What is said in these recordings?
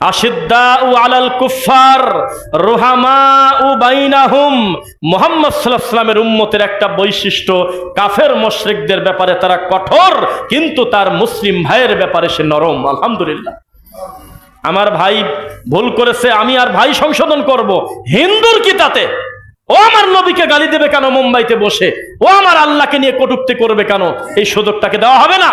আলাল কুফার রোহামা উ মোহাম্মদ সাল্লামের উম্মতের একটা বৈশিষ্ট্য, কাফের মুশরিকদের ব্যাপারে তারা কঠোর, কিন্তু তার মুসলিম ভাইয়ের ব্যাপারে সে নরম। আলহামদুলিল্লাহ। আমার ভাই ভুল করেছে, আমি আর ভাই সংশোধন করব। হিন্দুর কি তাতে? ও আমার নবীকে গালি দেবে কেন মুম্বাইতে বসে? ও আমার আল্লাহকে নিয়ে কটুক্তি করবে কেন? এই সুযোগটাকে দেওয়া হবে না।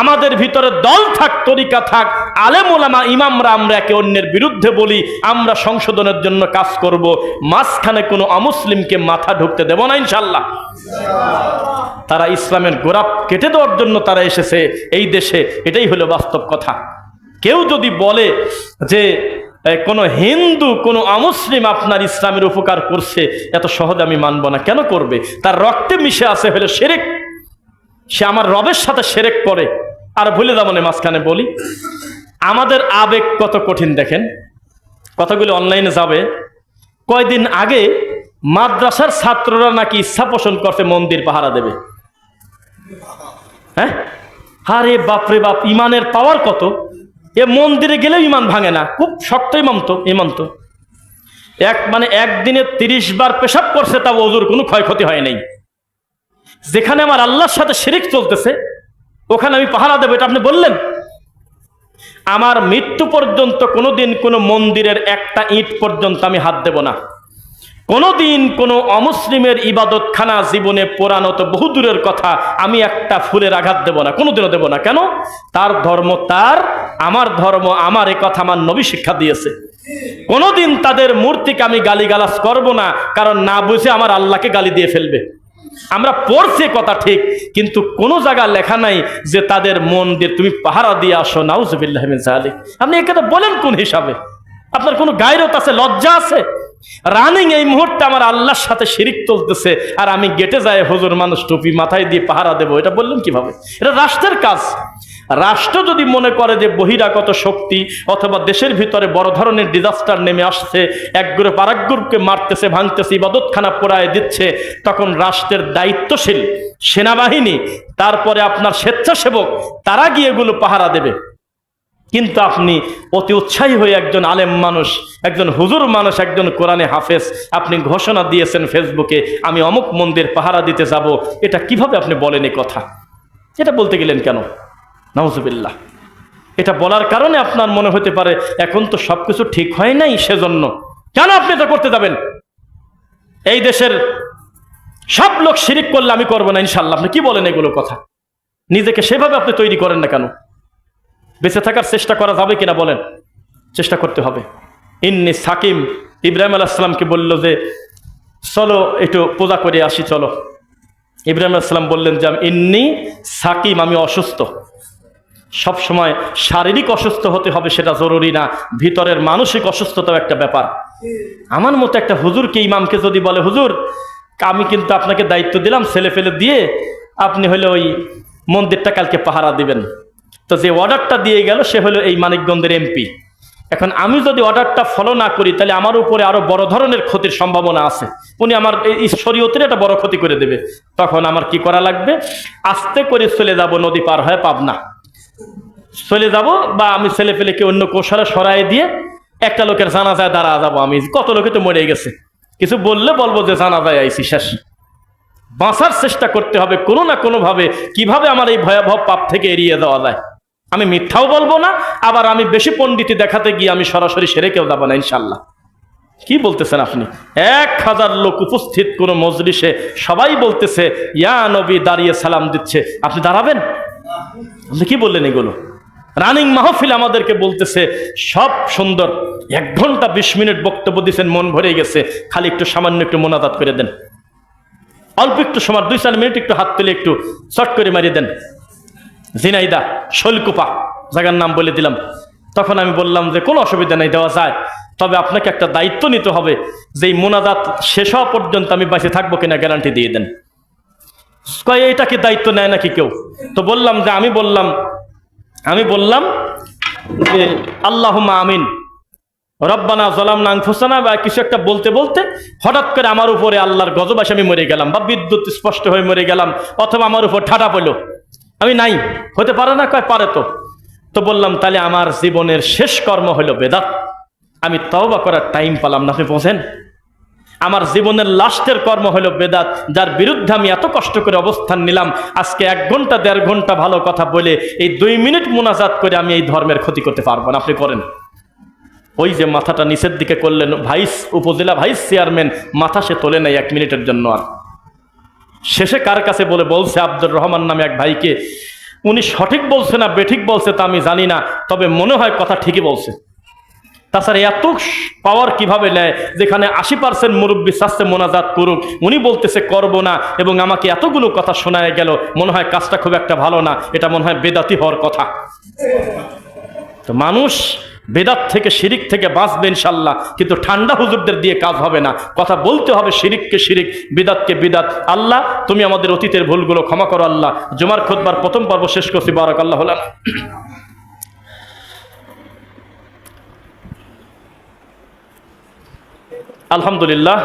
আমাদের ভিতরে দল থাক, তরিকা থাক, আলেম ওলামা, ইমামরা আমরা একে অন্যের বিরুদ্ধে বলি, আমরা সংশোধনের জন্য কাজ করব। মাঝখানে কোনো অমুসলিমকে মাথা ঢুকতে দেব না ইনশাল্লাহ তারা ইসলামের গোড়াপ কেটে দেওয়ার জন্য তারা এসেছে এই দেশে, এটাই হলো বাস্তব কথা। কেউ যদি বলে যে কোনো হিন্দু, কোনো অমুসলিম আপনার ইসলামের উপকার করছে, এত সহজে আমি মানব না, কেন করবে? তার রক্তে মিশে আছে হলো সেরেক। সে আমার রবের সাথে সেরেক করে। আর ভুলে যাব না মাঝখানে বলি। আমাদের আবেগ কত কঠিন দেখেন। কথাগুলো অনলাইনে যাবে। কয়দিন আগে মাদ্রাসার ছাত্ররা নাকি ইচ্ছা পোষণ করতে মন্দির পাহারা দেবে। হ্যাঁ? আরে বাপরে বাপ, ইমানের পাওয়ার কত? এ মন্দিরে গেলেও ইমান ভাঙে না। খুব শক্ত ইমাম তো ইমান তো। এক মানে একদিনে তিরিশ বার পেশাব করছে তা ওজুর কোনো ক্ষয়ক্ষতি হয় নাই। যেখানে আমার আল্লাহর সাথে শিরিক চলতেছে ওখানে আমি পাহারা দেবো, এটা আপনি বললেন? আমার মৃত্যু পর্যন্ত কোনোদিন কোনো মন্দিরের একটা ইট পর্যন্ত আমি হাত দেব না। কোনোদিন কোনো অমুসলিমের ইবাদতখানা জীবনে পোড়ানো তো বহু দূরের কথা, আমি একটা ফুলের আঘাত দেব না, কোনোদিনও দেব না। কেন? তার ধর্ম তার, আমার ধর্ম আমার, এ কথা আমার নবী শিক্ষা দিয়েছে। কোনোদিন তাদের মূর্তিকে আমি গালিগালাজ করব না, কারণ না বুঝে আমার আল্লাহকে গালি দিয়ে ফেলবে। আমরা পড়ছি কথা ঠিক, কিন্তু কোনো জায়গা লেখা নাই যে তাদের মন দিয়ে তুমি পাহারা দিয়ে আসো, নাউজবিল্লাহ জালিক আপনি এখানে বলেন কোন হিসাবে? আপনার কোনো গায়রত আছে, লজ্জা আছে? রানিং এই মুহূর্তে আমার আল্লাহর সাথে শিরিক চলতেছে, আর আমি গেটে যাই, হজুর মানুষ টুপি মাথায় দিয়ে পাহারা দেবো, এটা বললেন কীভাবে? এটা রাষ্ট্রের কাজ। রাষ্ট্র যদি মনে করে যে বহিরাগত শক্তি অথবা দেশের ভিতরে বড় ধরনের ডিজাস্টার নেমে আসছে, এক গ্রুপ আরেক গ্রুপকে মারতেছে, ভাঙতেছে, ইবাদতখানা পোড়ায় দিচ্ছে, তখন রাষ্ট্রের দায়িত্বশীল সেনাবাহিনী, তারপরে আপনার স্বেচ্ছাসেবক, তারা গিয়ে এগুলো পাহারা দেবে। কিন্তু আপনি অতি উৎসাহী হয়ে একজন আলেম মানুষ, একজন হুজুর মানুষ, একজন কোরআনে হাফেজ, আপনি ঘোষণা দিয়েছেন ফেসবুকে, আমি অমুক মন্দির পাহারা দিতে যাব, এটা কীভাবে আপনি বলেন কথা? এটা বলতে গেলেন কেন? নওজুবিল্লাহ এটা বলার কারণে আপনার মনে হতে পারে, এখন তো সবকিছু ঠিক হয় নাই সেজন্য। কেন আপনি এটা করতে যাবেন? এই দেশের সব লোক শিরিক করলে আমি করব না ইনশাল্লাহ আপনি কি বলেন এগুলো কথা? নিজেকে সেভাবে আপনি তৈরি করেন না কেন? বেঁচে থাকার চেষ্টা করা যাবে কিনা বলেন? চেষ্টা করতে হবে। ইন্নি সাকিম ইব্রাহিম আলাহিসামকে বলল যে, চলো একটু পূজা করে আসি, চলো। ইব্রাহিম আলাইসালাম বললেন যে আমি ইন্নি সাকিম, আমি অসুস্থ। সব সময় শারীরিক অসুস্থ হতে হবে সেটা জরুরি না। ভিতরের মানসিক অসুস্থতাও একটা ব্যাপার। আমার মতো একটা হুজুরকে, ইমামকে যদি বলে, হুজুর, আমি কিন্তু আপনাকে দায়িত্ব দিলাম ছেলে ফেলে দিয়ে আপনি হলে ওই মন্দিরটা কালকে পাহারা দিবেন। তো যে অর্ডারটা দিয়ে গেল, সে হলো এই মানিকগঞ্জের এমপি। এখন আমি যদি অর্ডারটা ফলো না করি, তাহলে আমার উপরে আরও বড় ধরনের ক্ষতির সম্ভাবনা আছে। উনি আমার এই শরীয়তের একটা বড় ক্ষতি করে দেবে। তখন আমার কি করা লাগবে? আস্তে করে চলে যাব নদী পার হয়ে পাবনা। চলে যাব বা আমি ছেলে ফেলেকে অন্য কৌশলে সরাই দিয়ে একটা লোকের জানাজায় দাঁড়া যাব আমি। কত লোকে তো মরে গেছে। কিছু বললে বলব যে জানাজায় আইসি শেষ। বাঁচার চেষ্টা করতে হবে কোনো না কোনোভাবে। কীভাবে আমার এই ভয়াবহ পাপ থেকে এড়িয়ে দেওয়া যায়? আমি মিথ্যাও বলব না, আবার আমি বেশি পণ্ডিতি দেখাতে গিয়ে আমি সরাসরি সেরে কেউ যাব না ইনশাল্লাহ কি বলতেছেন আপনি? এক হাজার লোক উপস্থিত কোনো মজলিসে, সবাই বলতেছে, ইয়া নবী, দাঁড়িয়ে সালাম দিচ্ছে। আপনি দাঁড়াবেন? আপনি কি বললেন এগুলো? রানিং মাহফিল আমাদেরকে বলতেছে, সব সুন্দর। এক ঘণ্টা বিশ মিনিট বক্তব্য দিচ্ছেন মন ভরে গেছে। খালি একটু সামান্য একটু মোনাজাত করে দেন। অল্প একটু সময়, দুই চার মিনিট একটু হাত তুলে একটু চট করে মারিয়ে দেন। জিনাইদা শৈলকুপা, জায়গার নাম বলে দিলাম। তখন আমি বললাম যে, কোনো অসুবিধা নেই, দেওয়া যায়। তবে আপনাকে একটা দায়িত্ব নিতে হবে যে, এই মোনাজাত শেষ হওয়া পর্যন্ত আমি বাঁচে থাকব কিনা গ্যারান্টি দিয়ে দেন। কয় এটা কি দায়িত্ব নেয় নাকি কেউ? তো বললাম যে, আমি বললাম আমি বললাম যে আল্লাহ আমিন। রব্বানা জলাম নাং ফুসানা বা কিছু একটা বলতে বলতে হঠাৎ করে আমার উপরে আল্লাহর গজব আসে, আমি মরে গেলাম, বা বিদ্যুৎ স্পষ্ট হয়ে মরে গেলাম, অথবা আমার উপর ঠাটা পড়ল। আমি নাই, হতে পারে না, কয় পারে তো। তো বললাম, তাহলে আমার জীবনের শেষ কর্ম হলো বেদাত। আমি তওবা করার টাইম পালাম না, আপনি বোঝেন আমার জীবনের লাস্টের কর্ম হলো বেদাত, যার বিরুদ্ধে আমি এত কষ্ট করে অবস্থান নিলাম, আজকে এক ঘণ্টা, দেড় ঘণ্টা ভালো কথা বলে এই দুই মিনিট মোনাজাত করে আমি এই ধর্মের ক্ষতি করতে পারব না। আপনি করেন ওই যে মাথাটা নিচের দিকে করলেন, ভাইস উপজেলা ভাইস চেয়ারম্যান, মাথা সে তোলে নাই এক মিনিটের জন্য আর। শেষে কার কাছে বলে, বলছে আব্দুর রহমান নামে এক ভাইকে, উনি সঠিক বলছে না বেঠিক বলছে তা আমি জানি না, তবে মনে হয় কথা ঠিকই বলছে। তাছাড়া এত পাওয়ার কীভাবে নেয়? যেখানে আশি পার্সেন্ট মুরব্বী শাস্তে মোনাজাত করুক, উনি বলতেছে, করব না। এবং আমাকে এতগুলো কথা শোনায় গেল, মনে হয় কাজটা খুব একটা ভালো না। এটা মনে হয় বেদাতি হওয়ার কথা। তো মানুষ বেদাত থেকে শিরিক থেকে বাঁচবে ইনশাল্লাহ, কিন্তু ঠান্ডা হুজুরদের দিয়ে কাজ হবে না। কথা বলতে হবে শিরিককে শিরিক, বিদাতকে বিদাত। আল্লাহ, তুমি আমাদের অতীতের ভুলগুলো ক্ষমা করো আল্লাহ। জুমার খোদবার প্রথম পর্ব শেষ করছি বারাক আল্লাহ হলাম আলহামদুলিল্লাহ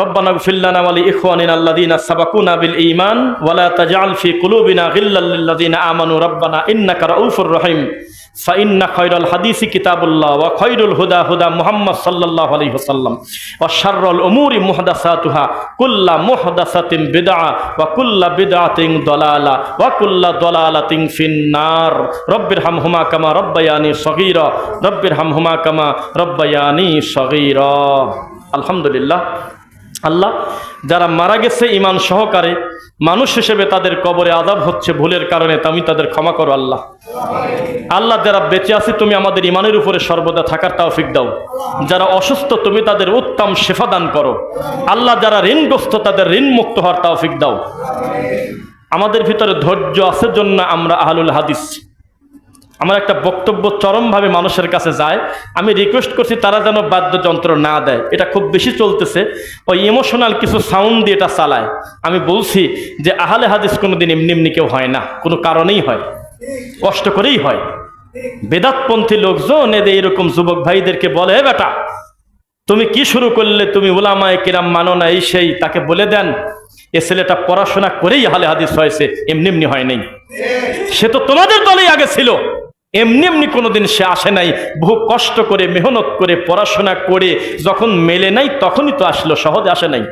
ربنا اغفر لنا ولإخواننا الذين سبقونا بالإيمان ولا تجعل في قلوبنا غلا للذين آمنوا ربنا إنك رؤوف رحيم ফাইন্না খৈরল হাদিসি কিতাবুল্লাহ ওয়া খৈরুল হুদা হুদা মোহাম্মদ সাল্লাহ আলী হুসাল্লাম ও শাররল উমুরি মুহদাসাতুহা কুল্লা মুহদাসাতিন বিদা ওয়া কুল্লা বিদাতিং দলালা ওয়া কুল্লা দলালাতিং ফিন্নার। রব্বির হাম হুমা কামা রব্বায়ানি সগীর। রব্বির হাম হুমা কামা রব্বায়ানি সগীর। আলহামদুলিল্লাহ। আল্লাহ, যারা মারা গেছে ইমান সহকারে, মানুষ হিসেবে তাদের কবরে আদাব হচ্ছে ভুলের কারণে তুমি তাদের ক্ষমা করো আল্লাহ। আল্লাহ, যারা বেঁচে আছে, তুমি আমাদের ইমানের উপরে সর্বদা থাকার তাওফিক দাও। যারা অসুস্থ, তুমি তাদের উত্তম শেফা দান করো। আল্লাহ, যারা ঋণগ্রস্ত, তাদের ঋণ মুক্ত হওয়ার তাওফিক দাও। আমাদের ভিতরে ধৈর্য আছে জন্য আমরা আহলুল হাদিস। আমার একটা বক্তব্য চরমভাবে মানুষের কাছে যায়। আমি রিকোয়েস্ট করছি তারা যেন বাদ্যযন্ত্র না দেয়। এটা খুব বেশি চলতেছে। ওই ইমোশনাল কিছু সাউন্ড দিয়ে এটা চালায়। আমি বলছি যে, আহলে হাদিস কোনো দিন এমনি এমনি কেউ হয় না। কোনো কারণেই হয়। কষ্ট করেই হয়। বেদাতপন্থী লোকজন এদের এরকম যুবক ভাইদেরকে বলে বেটা, তুমি কি শুরু করলে? তুমি ওলামায় কিরাম মানো না এই সেই? তাকে বলে দেন, এ ছেলেটা পড়াশোনা করেই আহলে হাদিস হয়েছে। এমনি এমনি হয় নাই। সে তো তোমাদের দলেই আগে ছিল। এমনি এমনি কোনোদিন সে আসে নাই। বহু কষ্ট করে, মেহনত করে, পড়াশোনা করে, যখন মেলে নাই তখনই তো আসলো, সহজে আসে নাই।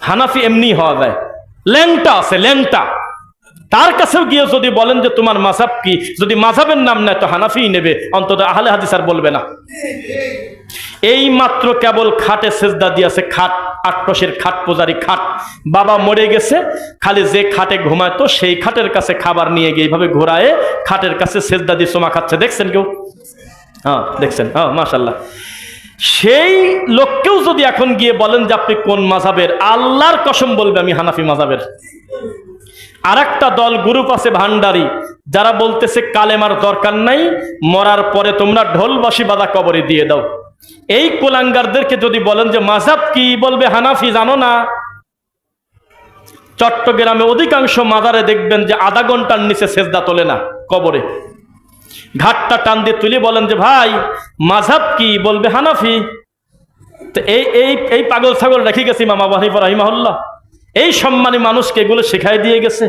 হানাফি এমনি হওয়া যায়। ল্যাংটা আছে, ল্যাংটা। তার কাছেও গিয়ে যদি বলেন যে তোমার মাসাব কি, যদি মাসাবের নাম নেয় তো হানাফিই নেবে, অন্তত আহলে হাদিস আর বলবে না। এই মাত্র কেবল খাটে সেজদা দিয়েছে, খাট আটটসের খাট, পূজারি খাট। বাবা মরে গেছে, খালি যে খাটে ঘুমাতো সেই খাটের কাছে খাবার নিয়ে গিয়ে এইভাবে ঘোরায়, খাটের কাছে সেজদা দিয়ে সোমা খাচ্ছে। দেখছেন কেউ? হ্যাঁ দেখছেন। হ্যাঁ মাশাল্লাহ সেই লোককেও যদি এখন গিয়ে বলেন যে আপনি কোন মাঝাবের আল্লাহর কসম বলবে আমি হানাফি মাঝাবের আর একটা দল, গ্রুপ আছে ভান্ডারি, যারা বলতেছে কালেমার দরকার নাই, মরার পরে তোমরা ঢোলবাসী বাদা কবরে দিয়ে দাও। এই কোলাঙ্গারদেরকে যদি বলেন যে মাঝাব কি বলবে হানাফি জানো না? চট্টগ্রামে অধিকাংশ মাজারে দেখবেন যে আধা ঘণ্টার নিচে সেজদা তোলে না, কবরে। ঘাটটা টান দিয়ে তুলে বলেন যে, ভাই, মাঝাব কি বলবে হানাফি? এই এই এই পাগল ছাগল রেখে গেছি মামা বাহিব রাহিমাহুল্লাহ। এই সম্মানী মানুষকে এগুলো শেখাই দিয়ে গেছে।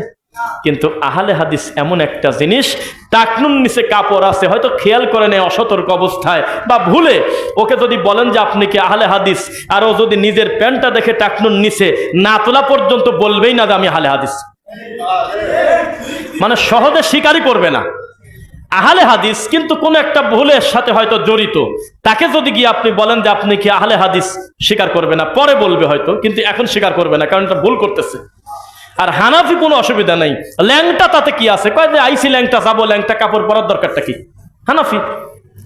কিন্তু আহলে হাদিস এমন একটা জিনিস টাকনুন নিচে কাপড় আছে, হয়তো খেয়াল করে নেয় অসতর্ক অবস্থায় বা ভুলে। ওকে যদি বলেন যে আপনি কি আহলে হাদিস? আর ও যদি নিজের প্যান্টটা দেখে টাকনুন নিচে না তোলা পর্যন্ত বলবেই না যে আমি আহলে হাদিস। মানে সহজে স্বীকারই করবে না। আহলে হাদিস কিন্তু কোন একটা ভুলের সাথে হয়তো জড়িত। তাকে যদি গিয়ে আপনি বলেন যে আপনি কি আহলে হাদিস, স্বীকার করবে না, পরে বলবে হয়তো, কিন্তু এখন স্বীকার করবে না, কারণ এটা ভুল করতেছে। আর হানাফি কোনো অসুবিধা নাই। ল্যাংটা তাতে কি আছে? কয় যে আইসি ল্যাংটা, যাব, ল্যাংটা কাপড় পরার দরকারটা কি? হানাফি।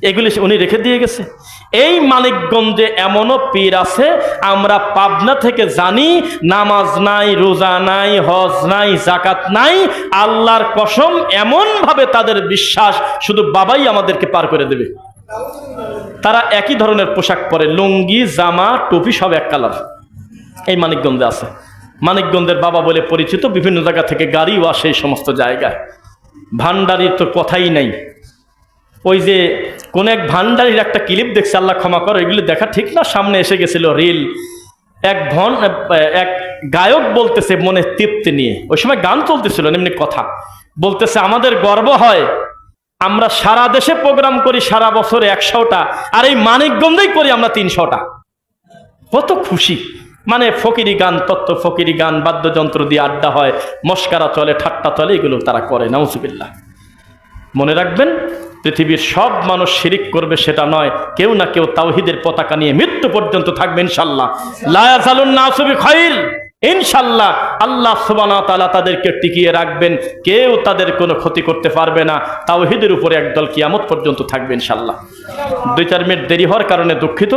এগুলি উনি রেখে দিয়ে গেছে। এই মানিকগঞ্জে এমনও পীর আছে, আমরা পাবনা থেকে জানি, নামাজ নাই, রোজা নাই, হজ নাই জাকাত নাই, আল্লাহর কসম এমন ভাবে তাদের বিশ্বাস শুধু বাবাই আমাদেরকে পার করে দেবে। তারা একই ধরনের পোশাক পরে, লুঙ্গি, জামা, টুপি সব এক কালার। এই মানিকগঞ্জে আছে। মানিকগঞ্জের বাবা বলে পরিচিত বিভিন্ন জায়গা থেকে গাড়িও আসে এই সমস্ত জায়গায়। ভান্ডারির তো কথাই নাই। ওই যে কোন এক ভান্ডারির একটা ক্লিপ দেখছে, আল্লাহ ক্ষমা করো, এগুলি দেখা ঠিক না, সামনে এসে গেছিল রিল এক ভন, এক গায়ক বলতেছে মনে তৃপ্তি নিয়ে। ওই সময় গান চলতেছিল, এমনি কথা। বলতেছে, আমাদের গর্ব হয়, আমরা সারা দেশে প্রোগ্রাম করি সারা বছরে একশোটা, আর এই মানিকগঞ্জেই করি আমরা তিনশোটা। কত খুশি। মানে ফকিরি গান, তত্ত্ব ফকিরি গান, বাদ্যযন্ত্র দিয়ে আড্ডা হয়, মস্কারা চলে, ঠাট্টা চলে, এগুলো তারা করে নাউজুবিল্লা মনে রাখবেন, পৃথিবীর সব মানুষ শিরিক করবে সেটা নয়, কেউ না কেউ তাওহিদের পতাকা নিয়ে মৃত্যু পর্যন্ত থাকবে ইনশাল্লাহ। লায়াজালুন নাসুবি খাইল ইনশাল্লাহ আল্লাহ সুবহানাহু ওয়া তাআলা তাদেরকে টিকিয়ে রাখবেন। কেউ তাদের কোনো ক্ষতি করতে পারবে না। তাওহিদের উপরে একদল কিয়ামত পর্যন্ত থাকবে ইনশাল্লাহ। দুই চার মিনিট দেরি হওয়ার কারণে দুঃখিত।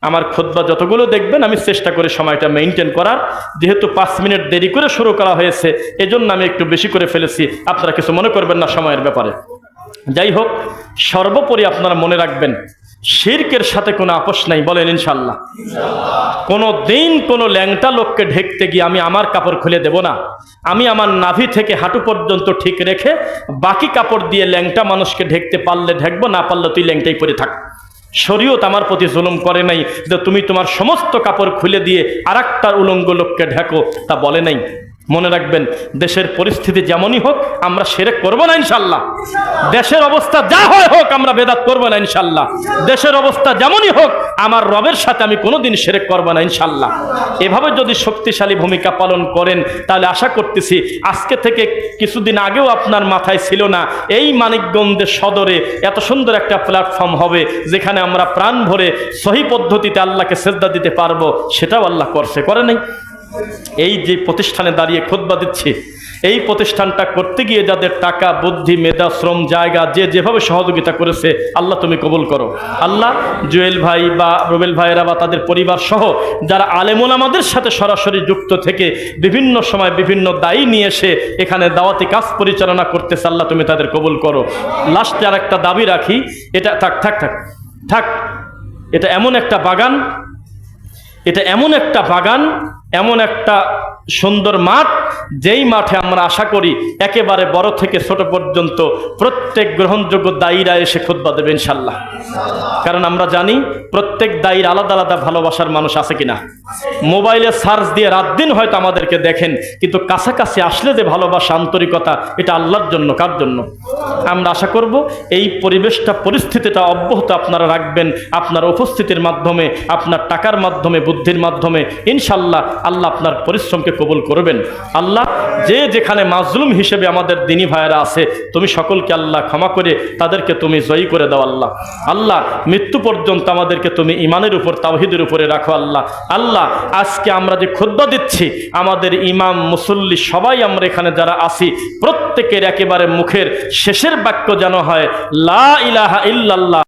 আমার খোদবা যতগুলো দেখবেন, আমি চেষ্টা করে সময়টা মেনটেন করার। যেহেতু পাঁচ মিনিট দেরি করে শুরু করা হয়েছে, এজন্য আমি একটু বেশি করে ফেলেছি। আপনারা কিছু মনে করবেন না সময়ের ব্যাপারে। যাই হোক, সর্বোপরি আপনারা মনে রাখবেন শিরকের সাথে কোনো আপোষ নাই, বলেন ইনশাল্লাহ কোনো দিন কোনো ল্যাংটা লোককে ঢেকতে গিয়ে আমি আমার কাপড় খুলে দেব না। আমি আমার নাভি থেকে হাঁটু পর্যন্ত ঠিক রেখে বাকি কাপড় দিয়ে ল্যাংটা মানুষকে ঢেকতে পারলে ঢেকবো, না পারলে তুই ল্যাংটাই পরে থাক। শরীয়ত আমার প্রতি জুলুম করে নাই যে তুমি তোমার সমস্ত কাপড় খুলে দিয়ে আর উলঙ্গ লোককে ঢেকো, তা বলে নাই। মনে রাখবেন দেশের পরিস্থিতি যেমনই হোক আমরা সেরেক করব না ইনশাল্লাহ। দেশের অবস্থা যা হয় হোক আমরা বেদাত করব না ইনশাল্লাহ। দেশের অবস্থা যেমনই হোক আমার রবের সাথে আমি কোনোদিন সেরেক করব না ইনশাল্লাহ। এভাবে যদি শক্তিশালী ভূমিকা পালন করেন তাহলে আশা করতেছি আজকে থেকে কিছুদিন আগেও আপনার মাথায় ছিল না এই মানিকগঞ্জের সদরে এত সুন্দর একটা প্ল্যাটফর্ম হবে যেখানে আমরা প্রাণ ভরে সহি পদ্ধতিতে আল্লাহকে শ্রদ্ধা দিতে পারব সেটাও আল্লাহ করছে। করে নাই? এই যে প্রতিষ্ঠানে দাঁড়িয়ে খোদবা দিচ্ছে, এই প্রতিষ্ঠানটা করতে গিয়ে যাদের টাকা, বুদ্ধি, মেধা, শ্রম, জায়গা, যে যেভাবে সহযোগিতা করেছে, আল্লাহ তুমি কবুল করো। আল্লাহ, জুয়েল ভাই বা রুবেল ভাইয়েরা বা তাদের পরিবার সহ যারা আলেমুল আমাদের সাথে সরাসরি যুক্ত থেকে বিভিন্ন সময় বিভিন্ন দায়ী নিয়ে এসে এখানে দাওয়াতি কাজ পরিচালনা করতেছে, আল্লাহ তুমি তাদের কবুল করো। লাস্টে আর একটা দাবি রাখি, এটা থাক থাক থাক থাক, এটা এমন একটা বাগান, এটা এমন একটা বাগান এমন একটা সুন্দর মাঠ, যেই মাঠে আমরা আশা করি একেবারে বড় থেকে ছোট পর্যন্ত প্রত্যেক গ্রহণযোগ্য দায়ীরা এসে খুদ্া দেবে ইনশাল্লাহ কারণ আমরা জানি প্রত্যেক দায়ীর আলাদা আলাদা ভালোবাসার মানুষ আছে কিনা। মোবাইলে সার্চ দিয়ে রাত দিন হয়তো আমাদেরকে দেখেন, কিন্তু কাছাকাছি আসলে যে ভালোবাসা, আন্তরিকতা, এটা আল্লাহর জন্য, কার জন্য? আমরা আশা করব এই পরিবেশটা, পরিস্থিতিটা অব্যাহত আপনারা রাখবেন, আপনার উপস্থিতির মাধ্যমে, আপনার টাকার মাধ্যমে, বুদ্ধির মাধ্যমে। ইনশাল্লাহ আল্লাহ আপনার পরিশ্রমকে কবুল করবেন। আল্লাহ, যে যেখানে মাজলুম হিসেবে আমাদের দিনী ভাইয়েরা আছে, তুমি সকলকে আল্লাহ ক্ষমা করে তাদেরকে তুমি জয়ী করে দাও আল্লাহ। আল্লাহ, মৃত্যু পর্যন্ত আমাদেরকে তুমি ইমানের উপর, তাওহিদের উপরে রাখো আল্লাহ। আল্লাহ, আজকে আমরা যে ক্ষুদ্র দিচ্ছি, আমাদের ইমাম, মুসল্লি সবাই আমরা এখানে যারা আছি, প্রত্যেকের একেবারে মুখের শেষের বাক্য যেন হয়, লা ইলাহা ইল্লাল্লাহ।